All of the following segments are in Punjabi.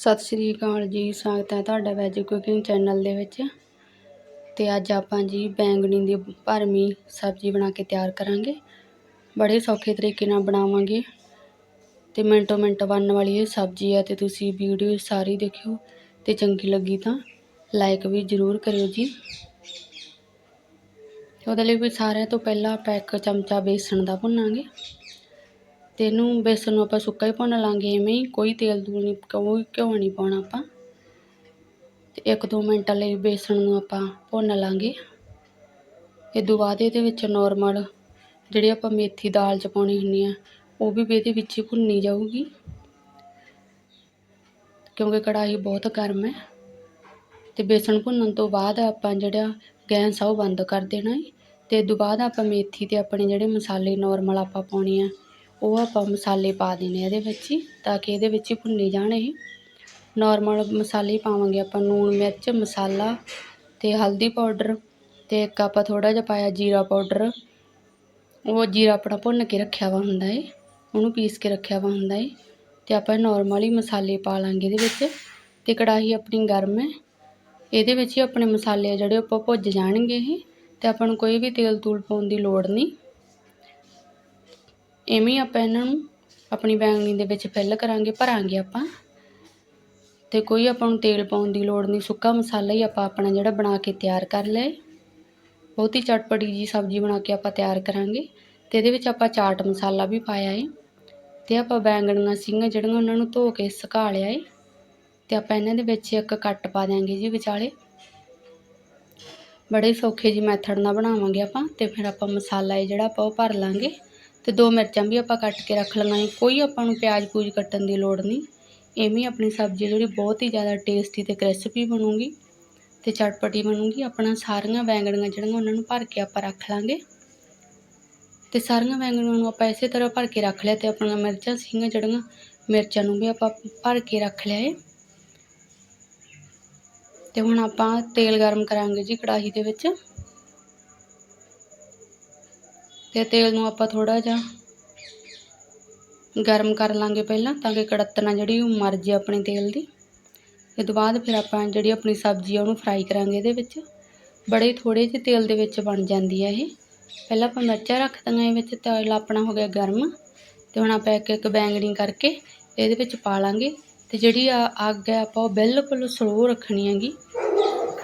ਸਤਿ ਸ਼੍ਰੀ ਅਕਾਲ ਜੀ, ਸਵਾਗਤ ਹੈ ਤੁਹਾਡਾ ਵੈਜ ਕੁਕਿੰਗ ਚੈਨਲ ਦੇ ਵਿੱਚ। ਤੇ ਅੱਜ ਆਪਾਂ ਜੀ ਬੈਂਗਣੀ ਦੀ ਭਰਮੀ ਸਬਜ਼ੀ ਬਣਾ ਕੇ ਤਿਆਰ ਕਰਾਂਗੇ। ਬੜੇ ਸੌਖੇ ਤਰੀਕੇ ਨਾਲ ਬਣਾਵਾਂਗੇ। ਤੇ ਮਿੰਟੋ ਮਿੰਟ ਬਣਨ ਵਾਲੀ ਇਹ ਸਬਜ਼ੀ ਹੈ ਤੇ ਤੁਸੀਂ ਵੀਡੀਓ ਸਾਰੀ ਦੇਖਿਓ। ਤੇ ਚੰਗੀ ਲੱਗੀ ਤਾਂ ਲਾਈਕ ਵੀ ਜ਼ਰੂਰ ਕਰਿਓ ਜੀ। ਉਹਦੇ ਲਈ ਵੀ ਸਾਰਿਆਂ ਤੋਂ ਪਹਿਲਾਂ ਆਪਾਂ ਇੱਕ ਚਮਚਾ ਬੇਸਣ ਦਾ ਭੁੰਨਾਂਗੇ। ਅਤੇ ਇਹਨੂੰ ਬੇਸਣ ਨੂੰ ਆਪਾਂ ਸੁੱਕਾ ਹੀ ਭੁੰਨ ਲਾਂਗੇ, ਐਵੇਂ ਹੀ ਕੋਈ ਤੇਲ ਤੂਲ ਨਹੀਂ, ਕੋਈ ਘਿਓ ਨਹੀਂ ਪਾਉਣਾ ਆਪਾਂ। ਅਤੇ ਇੱਕ ਦੋ ਮਿੰਟਾਂ ਲਈ ਬੇਸਣ ਨੂੰ ਆਪਾਂ ਭੁੰਨ ਲਾਂਗੇ। ਇਹ ਤੋਂ ਬਾਅਦ ਇਹਦੇ ਵਿੱਚ ਨੋਰਮਲ ਜਿਹੜੀ ਆਪਾਂ ਮੇਥੀ ਦਾਲ ਚ ਪਾਉਣੀ ਹੁੰਦੀ ਆ, ਉਹ ਵੀ ਇਹਦੇ ਵਿੱਚ ਹੀ ਭੁੰਨੀ ਜਾਊਗੀ। ਕਿਉਂਕਿ ਕੜਾਹੀ ਬਹੁਤ ਗਰਮ ਹੈ। ਤੇ ਬੇਸਣ ਭੁੰਨਣ ਤੋਂ ਬਾਅਦ ਆਪਾਂ ਜਿਹੜਾ ਗੈਸ ਆ ਉਹ ਬੰਦ ਕਰ ਦੇਣਾ ਹੈ ਤੇ ਇਹ ਤੋਂ ਬਾਅਦ ਆਪਾਂ ਮੇਥੀ ਤੇ ਆਪਣੇ ਜਿਹੜੇ ਮਸਾਲੇ ਨੋਰਮਲ ਆਪਾਂ ਪਾਉਣੇ ਆ ਉਹ ਆਪਾਂ ਮਸਾਲੇ ਪਾ ਦੇਣੇ ਇਹਦੇ ਵਿੱਚ ਹੀ, ਤਾਂ ਕਿ ਇਹਦੇ ਵਿੱਚ ਹੀ ਭੁੰਨੇ ਜਾਣ ਇਹ। ਨੋਰਮਲ ਮਸਾਲੇ ਹੀ ਪਾਵਾਂਗੇ ਆਪਾਂ ਲੂਣ ਮਿਰਚ, ਮਸਾਲਾ ਅਤੇ ਹਲਦੀ ਪਾਊਡਰ ਅਤੇ ਇੱਕ ਆਪਾਂ ਥੋੜ੍ਹਾ ਜਿਹਾ ਪਾਇਆ ਜੀਰਾ ਪਾਊਡਰ। ਉਹ ਜੀਰਾ ਆਪਣਾ ਭੁੰਨ ਕੇ ਰੱਖਿਆ ਵਾ ਹੁੰਦਾ ਏ ਉਹਨੂੰ ਪੀਸ ਕੇ ਰੱਖਿਆ ਵਾ ਹੁੰਦਾ ਏ ਅਤੇ ਆਪਾਂ ਨੋਰਮਲ ਹੀ ਮਸਾਲੇ ਪਾ ਲਾਂਗੇ ਇਹਦੇ ਵਿੱਚ ਅਤੇ ਕੜਾਹੀ ਆਪਣੀ ਗਰਮ ਹੈ। ਇਹਦੇ ਵਿੱਚ ਹੀ ਆਪਣੇ ਮਸਾਲੇ ਆ ਜਿਹੜੇ ਆਪਾਂ ਭੁੱਜ ਜਾਣਗੇ ਇਹ ਅਤੇ ਆਪਾਂ ਨੂੰ ਕੋਈ ਵੀ ਤੇਲ ਤੂਲ ਪਾਉਣ ਦੀ ਲੋੜ ਨਹੀਂ। ਐਵੇਂ ਆਪਾਂ ਇਹਨਾਂ ਨੂੰ ਆਪਣੀ ਬੈਂਗਣੀ ਦੇ ਵਿੱਚ ਫਿਲ ਕਰਾਂਗੇ, ਭਰਾਂਗੇ ਆਪਾਂ। ਤੇ ਕੋਈ ਆਪਾਂ ਨੂੰ ਤੇਲ ਪਾਉਣ ਦੀ ਲੋੜ ਨਹੀਂ, ਸੁੱਕਾ ਮਸਾਲਾ ਹੀ ਆਪਾਂ ਆਪਣਾ ਜਿਹੜਾ ਬਣਾ ਕੇ ਤਿਆਰ ਕਰ ਲਿਆ ਬਹੁਤ ਹੀ ਚਟਪਟੀ ਜੀ ਸਬਜ਼ੀ ਬਣਾ ਕੇ ਆਪਾਂ ਤਿਆਰ ਕਰਾਂਗੇ। ਤੇ ਇਹਦੇ ਵਿੱਚ ਆਪਾਂ ਚਾਟ ਮਸਾਲਾ ਵੀ ਪਾਇਆ ਏ। ਤੇ ਆਪਾਂ ਬੈਂਗਣੀਆਂ ਸੀਗੀਆਂ ਜਿਹੜੀਆਂ ਉਹਨਾਂ ਨੂੰ ਧੋ ਕੇ ਸੁਕਾ ਲਿਆ ਏ। ਤੇ ਆਪਾਂ ਇਹਨਾਂ ਦੇ ਵਿੱਚ ਇੱਕ ਕੱਟ ਪਾ ਦਿਆਂਗੇ ਜੀ ਵਿਚਾਲੇ। ਬੜੇ ਸੌਖੇ ਜੀ ਮੈਥਡ ਨਾਲ ਬਣਾਵਾਂਗੇ ਆਪਾਂ ਤੇ ਫਿਰ ਆਪਾਂ ਮਸਾਲਾ ਇਹ ਜਿਹੜਾ ਆਪਾਂ ਉਹ ਭਰ ਲਾਂਗੇ। ਤੇ ਦੋ ਮਿਰਚਾਂ ਵੀ ਆਪਾਂ ਕੱਟ ਕੇ ਰੱਖ ਲਈਆਂ ਕੋਈ ਆਪਾਂ ਨੂੰ ਪਿਆਜ਼ ਪੂਜ ਕੱਟਣ ਦੀ ਲੋੜ ਨਹੀਂ। ਐਵੇਂ ਆਪਣੀ ਸਬਜ਼ੀ ਜਿਹੜੀ ਬਹੁਤ ਹੀ ਜ਼ਿਆਦਾ ਟੇਸਟੀ ਤੇ ਕ੍ਰਿਸਪੀ ਬਣੂਗੀ ਤੇ ਚਟਪਟੀ ਬਣੂਗੀ। ਆਪਣਾ ਸਾਰੀਆਂ ਬੈਂਗਣੀਆਂ ਜਿਹੜੀਆਂ ਉਹਨਾਂ ਨੂੰ ਭਰ ਕੇ ਆਪਾਂ ਰੱਖ ਲਾਂਗੇ। ਤੇ ਸਾਰੀਆਂ ਵੈਂਗਣੀਆਂ ਨੂੰ ਆਪਾਂ ਇਸੇ ਤਰ੍ਹਾਂ ਭਰ ਕੇ ਰੱਖ ਲਿਆ ਤੇ ਆਪਣੀਆਂ ਮਿਰਚਾਂ ਸੀਗੀਆਂ ਜਿਹੜੀਆਂ, ਮਿਰਚਾਂ ਨੂੰ ਵੀ ਆਪਾਂ ਭਰ ਕੇ ਰੱਖ ਲਿਆ ਏ। ਤੇ ਹੁਣ ਆਪਾਂ ਤੇਲ ਗਰਮ ਕਰਾਂਗੇ ਜੀ ਕੜਾਹੀ ਦੇ ਵਿੱਚ। ਤੇ ਤੇਲ ਨੂੰ ਆਪਾਂ ਥੋੜਾ ਜਿਹਾ ਗਰਮ ਕਰ ਲਾਂਗੇ ਪਹਿਲਾਂ ਤਾਂ ਕਿ ਕੜਤਣਾ ਜਿਹੜੀ ਉਹ ਮਰ ਜੇ ਆਪਣੇ ਤੇਲ ਦੀ। ਇਹ ਤੋਂ ਬਾਅਦ ਫਿਰ ਆਪਾਂ ਜਿਹੜੀ ਆਪਣੀ ਸਬਜ਼ੀ ਆ ਉਹਨੂੰ ਫਰਾਈ ਕਰਾਂਗੇ ਇਹਦੇ ਵਿੱਚ। ਬੜੇ ਥੋੜੇ ਜਿਹੇ ਤੇਲ ਦੇ ਵਿੱਚ ਬਣ ਜਾਂਦੀ ਹੈ ਇਹ। ਪਹਿਲਾਂ ਆਪਾਂ ਮਿਰਚਾਂ ਰੱਖ ਦਾਂਗੇ ਇਹ ਵਿੱਚ, ਤੇਲ ਆਪਣਾ ਹੋ ਗਿਆ ਗਰਮ। ਤੇ ਹੁਣ ਆਪਾਂ ਇੱਕ ਇੱਕ ਬੈਂਗਣੀ ਕਰਕੇ ਇਹਦੇ ਵਿੱਚ ਪਾ ਲਾਂਗੇ। ਤੇ ਜਿਹੜੀ ਆ ਅੱਗ ਹੈ ਆਪਾਂ ਉਹ ਬਿਲਕੁਲ ਸਲੋ ਰੱਖਣੀ ਹੈਗੀ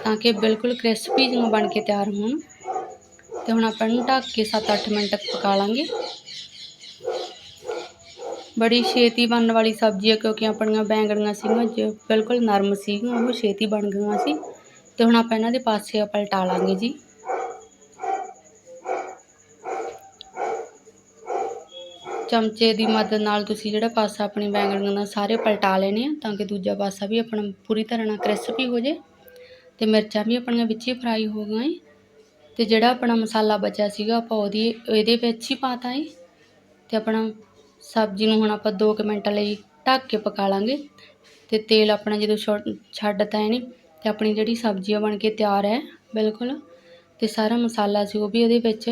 ਤਾਂ ਕਿ ਬਿਲਕੁਲ ਕ੍ਰਿਸਪੀ ਜਿਹਾ ਬਣ ਕੇ ਤਿਆਰ ਹੋਣ। ਤੇ ਹੁਣ ਆਪਾਂ ਇਹਨੂੰ ਢੱਕ ਕੇ 7-8 ਮਿੰਟ ਪਕਾ ਲਾਂਗੇ। ਬੜੀ ਛੇਤੀ ਬਣਨ ਵਾਲੀ ਸਬਜ਼ੀ ਹੈ ਕਿਉਂਕਿ ਆਪਣੀਆਂ ਬੈਂਗਣੀਆਂ ਸੀਗੀਆਂ ਜੋ ਬਿਲਕੁਲ ਨਰਮ ਸੀਗੀਆਂ, ਉਹ ਛੇਤੀ ਬਣ ਗਈਆਂ ਸੀ। ਤੇ ਹੁਣ ਆਪਾਂ ਇਹਨਾਂ ਦੇ ਪਾਸੇ ਪਲਟਾ ਲਾਂਗੇ ਜੀ। ਚਮਚੇ ਦੀ ਮਦਦ ਨਾਲ ਤੁਸੀਂ ਜਿਹੜਾ ਪਾਸਾ ਆਪਣੀ ਬੈਂਗਣੀਆਂ ਦਾ ਸਾਰੇ ਪਲਟਾ ਲੈਣੇ ਆ ਤਾਂ ਕਿ ਦੂਜਾ ਪਾਸਾ ਵੀ ਆਪਣਾ ਪੂਰੀ ਤਰ੍ਹਾਂ ਨਾਲ ਕ੍ਰਿਸਪੀ ਹੋ ਜੇ ਤੇ ਮਿਰਚਾਂ ਵੀ ਆਪਣੀਆਂ ਵਿੱਚ ਹੀ ਫਰਾਈ ਹੋ ਗਈਆਂ ਅਤੇ ਜਿਹੜਾ ਆਪਣਾ ਮਸਾਲਾ ਬਚਿਆ ਸੀਗਾ ਆਪਾਂ ਉਹਦੀ, ਇਹਦੇ ਵਿੱਚ ਹੀ ਪਾਤਾ ਏ ਅਤੇ ਆਪਣਾ ਸਬਜ਼ੀ ਨੂੰ ਹੁਣ ਆਪਾਂ ਦੋ ਕੁ ਮਿੰਟਾਂ ਲਈ ਢੱਕ ਕੇ ਪਕਾ ਲਾਂਗੇ। ਅਤੇ ਤੇਲ ਆਪਣਾ ਜਦੋਂ ਛੱਡਤਾ ਇਹਨੇ ਅਤੇ ਆਪਣੀ ਜਿਹੜੀ ਸਬਜ਼ੀ ਆ ਬਣ ਕੇ ਤਿਆਰ ਹੈ ਬਿਲਕੁਲ। ਅਤੇ ਸਾਰਾ ਮਸਾਲਾ ਸੀ ਉਹ ਵੀ ਉਹਦੇ ਵਿੱਚ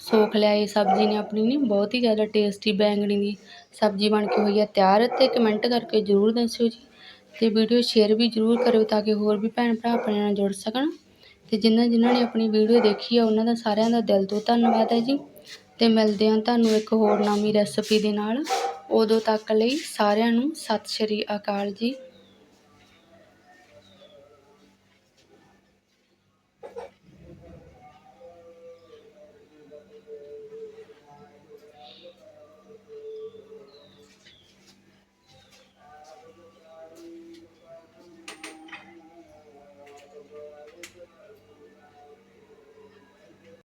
ਸੋਖ ਲਿਆ। ਇਹ ਸਬਜ਼ੀ ਨੇ ਆਪਣੀ ਨੇ, ਬਹੁਤ ਹੀ ਜ਼ਿਆਦਾ ਟੇਸਟੀ ਬੈਂਗਣੀ ਦੀ ਸਬਜ਼ੀ ਬਣ ਕੇ ਹੋਈ ਹੈ ਤਿਆਰ ਅਤੇ ਕਮੈਂਟ ਕਰਕੇ ਜ਼ਰੂਰ ਦੱਸਿਓ ਜੀ। ਅਤੇ ਵੀਡੀਓ ਸ਼ੇਅਰ ਵੀ ਜ਼ਰੂਰ ਕਰਿਓ ਤਾਂ ਕਿ ਹੋਰ ਵੀ ਭੈਣ ਭਰਾ ਆਪਣੇ ਨਾਲ ਜੁੜ ਸਕਣ। ਅਤੇ ਜਿਨ੍ਹਾਂ ਜਿਨ੍ਹਾਂ ਨੇ ਆਪਣੀ ਵੀਡੀਓ ਦੇਖੀ ਆ, ਉਹਨਾਂ ਦਾ ਸਾਰਿਆਂ ਦਾ ਦਿਲ ਤੋਂ ਧੰਨਵਾਦ ਹੈ ਜੀ। ਅਤੇ ਮਿਲਦੇ ਹਾਂ ਤੁਹਾਨੂੰ ਇੱਕ ਹੋਰ ਨਵੀਂ ਰੈਸਪੀ ਦੇ ਨਾਲ। ਉਦੋਂ ਤੱਕ ਲਈ ਸਾਰਿਆਂ ਨੂੰ ਸਤਿ ਸ਼੍ਰੀ ਅਕਾਲ ਜੀ।